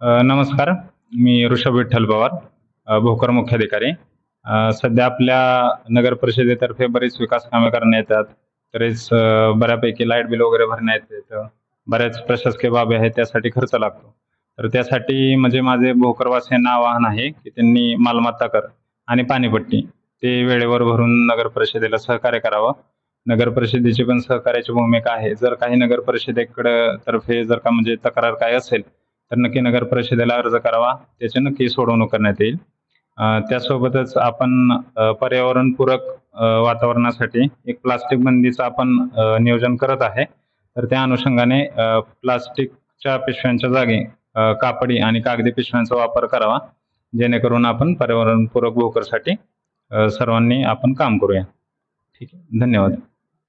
नमस्कार. मी ऋषभ विठ्ठल पवार भोकर मुख्याधिकारी. सध्या आपल्या नगर परिषदेतर्फे बरीच विकास कामे करण्यात येतात. तरीच बऱ्यापैकी लाइट बिल वगैरे भरण्यात येतं. बऱ्याच प्रशासकीय बाबी आहेत त्यासाठी खर्च लागतो. तर त्यासाठी म्हणजे माझे भोकरवासियांना आवाहन आहे की त्यांनी मालमत्ता कर आणि पाणीपट्टी ते वेळेवर भरून नगर परिषदेला सहकार्य करावं. नगर परिषदेची पण सहकार्याची भूमिका आहे. जर काही नगर परिषदेकडं तर्फे जर का म्हणजे तक्रार काय असेल तर नक्की नगर परिषदेला अर्ज करावा. त्याची नक्की सोडवणूक करण्यात येईल. त्यासोबतच आपण पर्यावरणपूरक वातावरणासाठी एक प्लास्टिक बंदीचं आपण नियोजन करत आहे. तर त्या अनुषंगाने प्लास्टिकच्या पिशव्यांच्या जागी कापडी आणि कागदी पिशव्यांचा वापर करावा. जेणेकरून आपण पर्यावरणपूरक भोकरसाठी सर्वांनी आपण काम करूया. ठीक आहे. धन्यवाद.